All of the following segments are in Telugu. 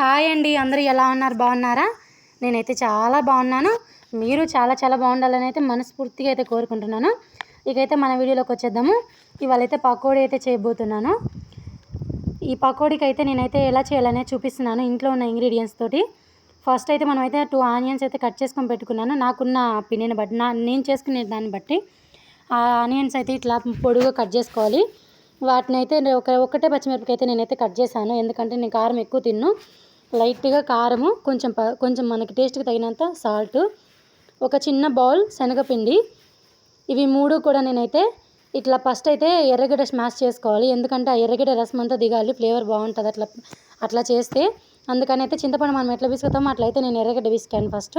హాయ్ అండి అందరూ ఎలా ఉన్నారు? బాగున్నారా? నేనైతే చాలా బాగున్నాను. మీరు చాలా చాలా బాగుండాలని అయితే మనస్ఫూర్తిగా అయితే కోరుకుంటున్నాను. ఇకైతే మన వీడియోలోకి వచ్చేద్దాము. ఇవాళ అయితే పకోడీ అయితే చేయబోతున్నాను. ఈ పకోడీకి అయితే నేనైతే ఎలా చేయాలనే చూపిస్తున్నాను ఇంట్లో ఉన్న ఇంగ్రీడియంట్స్ తోటి. ఫస్ట్ అయితే మనం అయితే టూ ఆనియన్స్ అయితే కట్ చేసుకొని పెట్టుకున్నాను. నాకున్న పిన్నిని బట్టి నా నేను చేసుకునే దాన్ని బట్టి ఆ ఆనియన్స్ అయితే ఇట్లా పొడుగా కట్ చేసుకోవాలి. వాటిని అయితే ఒక ఒకటే పచ్చిమిరపకాయ అయితే నేనైతే కట్ చేశాను. ఎందుకంటే నేను కారం ఎక్కువ తిన్ను. లైట్గా కారము కొంచెం కొంచెం మనకి టేస్ట్కి తగినంత సాల్ట్ ఒక చిన్న బౌల్ శనగపిండి. ఇవి మూడు కూడా నేనైతే ఇట్లా ఫస్ట్ అయితే ఎర్రగడ్డ స్మాష్ చేసుకోవాలి. ఎందుకంటే ఆ ఎర్రగడ్డ రసం అంతా దిగాలి ఫ్లేవర్ బాగుంటుంది అట్లా అట్లా చేస్తే. అందుకని అయితే చింతపండు మనం ఎట్లా విసుకుతామో అట్లయితే నేను ఎర్రగడ్డ విసికాను ఫస్ట్.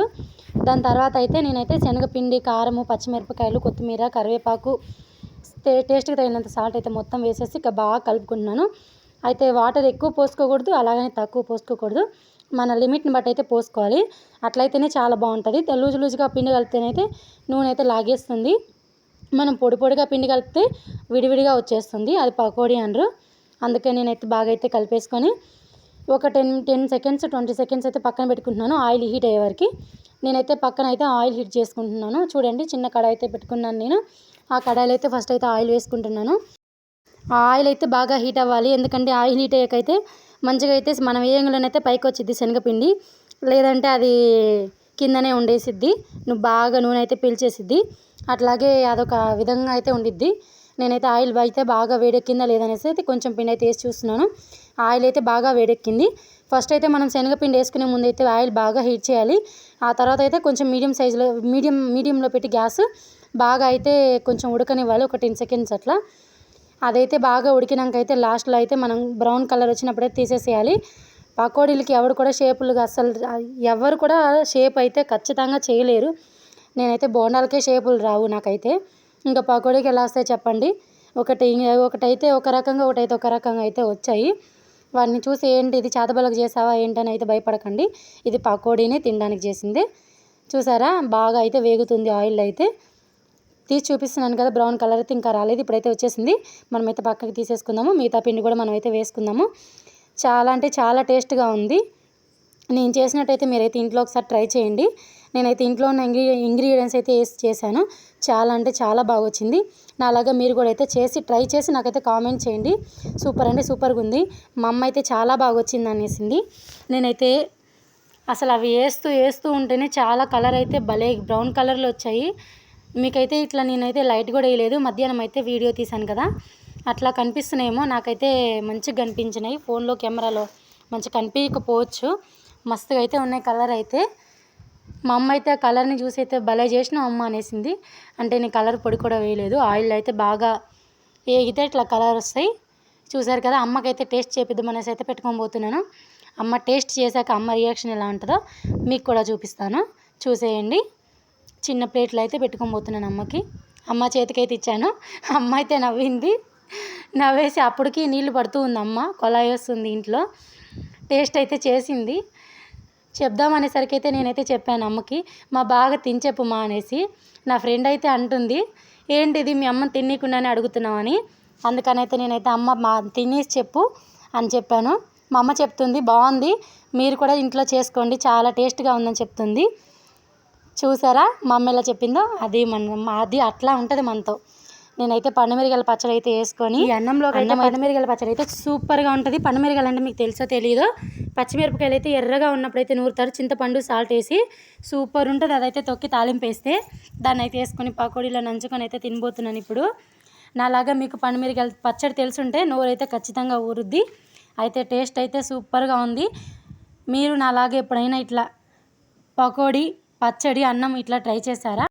దాని తర్వాత అయితే నేనైతే శనగపిండి కారము పచ్చిమిరపకాయలు కొత్తిమీర కరివేపాకు టేస్ట్కి తగినంత సాల్ట్ అయితే మొత్తం వేసేసి ఇక బాగా కలుపుకున్నాను అయితే వాటర్ ఎక్కువ పోసుకోకూడదు అలాగనే తక్కువ పోసుకోకూడదు. మన లిమిట్ని బట్టి అయితే పోసుకోవాలి. అట్లయితేనే చాలా బాగుంటుంది. లూజు లూజుగా పిండి కలిపితేనైతే నూనె అయితే లాగేస్తుంది. మనం పొడి పొడిగా పిండి కలిపితే విడివిడిగా వచ్చేస్తుంది. అది పకోడీ అనరు అందుకే నేనైతే బాగా అయితే కలిపేసుకొని ఒక ten ten seconds twenty seconds అయితే పక్కన పెట్టుకుంటున్నాను. ఆయిల్ హీట్ అయ్యే వరకు. నేనైతే పక్కన అయితే ఆయిల్ హీట్ చేసుకుంటున్నాను. చూడండి చిన్న కడాయి అయితే పెట్టుకున్నాను నేను. ఆ కడాయిలో అయితే ఫస్ట్ అయితే ఆయిల్ వేసుకుంటున్నాను. ఆయిల్ అయితే బాగా హీట్ అవ్వాలి. ఎందుకంటే ఆయిల్ హీట్ అయ్యాకైతే మంచిగా అయితే మనం వేయంలోనైతే పైకి వచ్చింది శనగపిండి లేదంటే అది కిందనే ఉండేసిద్ది. నువ్వు బాగా నూనె అయితే పీల్చేసిద్ది. అట్లాగే అదొక విధంగా అయితే ఉండిద్ది. నేనైతే ఆయిల్ అయితే బాగా వేడెక్కిందా లేదనేసి అయితే కొంచెం పిండి అయితే వేసి చూస్తున్నాను. ఆయిల్ అయితే బాగా వేడెక్కింది. ఫస్ట్ అయితే మనం శనగపిండి వేసుకునే ముందు అయితే ఆయిల్ బాగా హీట్ చేయాలి. ఆ తర్వాత అయితే కొంచెం మీడియం సైజులో మీడియం మీడియంలో పెట్టి గ్యాస్ బాగా అయితే కొంచెం ఉడకనివ్వాలి. ఒక టెన్ సెకండ్స్ అట్లా. అదైతే బాగా ఉడికినాక అయితే లాస్ట్లో అయితే మనం బ్రౌన్ కలర్ వచ్చినప్పుడే తీసేసేయాలి. పకోడీలకి ఎవరు కూడా షేపులుగా అస్సలు ఎవరు కూడా షేప్ అయితే ఖచ్చితంగా చేయలేరు. నేనైతే బోండాలకే షేపులు రావు నాకైతే. ఇంకా పకోడీకి ఎలా వస్తాయి చెప్పండి. ఒకటి ఒకటైతే ఒక రకంగా ఒకటైతే ఒక రకంగా అయితే వచ్చాయి. వాడిని చూసి ఏంటి ఇది చేతబలకు చేసావా ఏంటని అయితే భయపడకండి. ఇది పకోడీని తినడానికి చేసింది. చూసారా? బాగా అయితే వేగుతుంది ఆయిల్ అయితే. తీసి చూపిస్తున్నాను కదా బ్రౌన్ కలర్ అయితే ఇంకా రాలేదు ఇప్పుడైతే వచ్చేసింది. మనమైతే పక్కకి తీసేసుకుందాము మిగతా పిండి కూడా మనమైతే వేసుకుందాము. చాలా అంటే చాలా టేస్ట్గా ఉంది. నేను చేసినట్టయితే మీరైతే ఇంట్లో ఒకసారి ట్రై చేయండి. నేనైతే ఇంట్లో ఉన్న ఇంగ్రీ ఇంగ్రీడియంట్స్ అయితే వేసి చేశాను. చాలా అంటే చాలా బాగా వచ్చింది. నాలాగా మీరు కూడా అయితే చేసి ట్రై చేసి నాకైతే కామెంట్ చేయండి. సూపర్ అంటే సూపర్గా ఉంది. మా అమ్మ అయితే చాలా బాగా వచ్చింది అనేసింది. నేనైతే అసలు అవి వేస్తూ వేస్తూ ఉంటేనే చాలా కలర్ అయితే భలే బ్రౌన్ కలర్లో వచ్చాయి. మీకైతే ఇట్లా నేనైతే లైట్ కూడా వేయలేదు మధ్యాహ్నం అయితే వీడియో తీశాను కదా. అట్లా కనిపిస్తున్నాయేమో నాకైతే మంచిగా కనిపించినాయి. ఫోన్లో కెమెరాలో మంచిగా కనిపించకపోవచ్చు. మస్తుగా అయితే ఉన్నాయి కలర్ అయితే. మా అమ్మ అయితే ఆ కలర్ని చూసి అయితే భలే చేసిన అమ్మ అనేసింది. అంటే నేను కలర్ పొడి కూడా వేయలేదు ఆయిల్ అయితే బాగా వేగితే ఇట్లా కలర్ వస్తాయి. చూసారు కదా అమ్మకైతే టేస్ట్ చేపిద్దామనేసి అయితే పెట్టుకొని పోతున్నాను. అమ్మ టేస్ట్ చేశాక అమ్మ రియాక్షన్ ఎలా ఉంటుందో మీకు కూడా చూపిస్తాను. చూసేయండి. చిన్న ప్లేట్లు అయితే పెట్టుకొని పోతున్నాను అమ్మకి. అమ్మ చేతికైతే ఇచ్చాను. అమ్మ అయితే నవ్వింది. నవ్వేసి అప్పటికి నీళ్ళు పడుతూ ఉంది అమ్మ. కొలాయి వస్తుంది ఇంట్లో. టేస్ట్ అయితే చేసింది. చెప్దామనేసరికి అయితే నేనైతే చెప్పాను అమ్మకి. మా బాగా తినచెప్పు మా అనేసి. నా ఫ్రెండ్ అయితే అంటుంది. ఏంటిది మీ అమ్మ తినకుండానే అడుగుతున్నామని అందుకనైతే నేనైతే అమ్మ మా తినేసి చెప్పు అని చెప్పాను. మా అమ్మ చెప్తుంది బాగుంది. మీరు కూడా ఇంట్లో చేసుకోండి. చాలా టేస్ట్గా ఉందని చెప్తుంది. చూసారా? మా అమ్మ ఎలా చెప్పిందో? అది మన అది అట్లా ఉంటుంది మనతో. నేనైతే పండుమిరగల పచ్చడి అయితే వేసుకొని అన్నంలో అయితే పండుమిరగల పచ్చడి అయితే సూపర్గా ఉంటుంది. పండుమిరగలు అంటే మీకు తెలుసో తెలియదు పచ్చిమిరపకాయలు అయితే ఎర్రగా ఉన్నప్పుడైతే నూరుతారు. చింతపండు సాల్ట్ వేసి సూపర్ ఉంటుంది. అదైతే తొక్కి తాలింపు వేస్తే దాన్ని అయితే వేసుకొని పకోడీలో నంచుకొని అయితే తినబోతున్నాను ఇప్పుడు. నాలాగా మీకు పండుమిరగల పచ్చడి తెలుసుంటే నోరైతే ఖచ్చితంగా ఊరుద్ది. అయితే టేస్ట్ అయితే సూపర్గా ఉంది. మీరు నాలాగా ఎప్పుడైనా ఇట్లా పకోడీ పచ్చడి అన్నం ఇట్లా ట్రై చేశారా?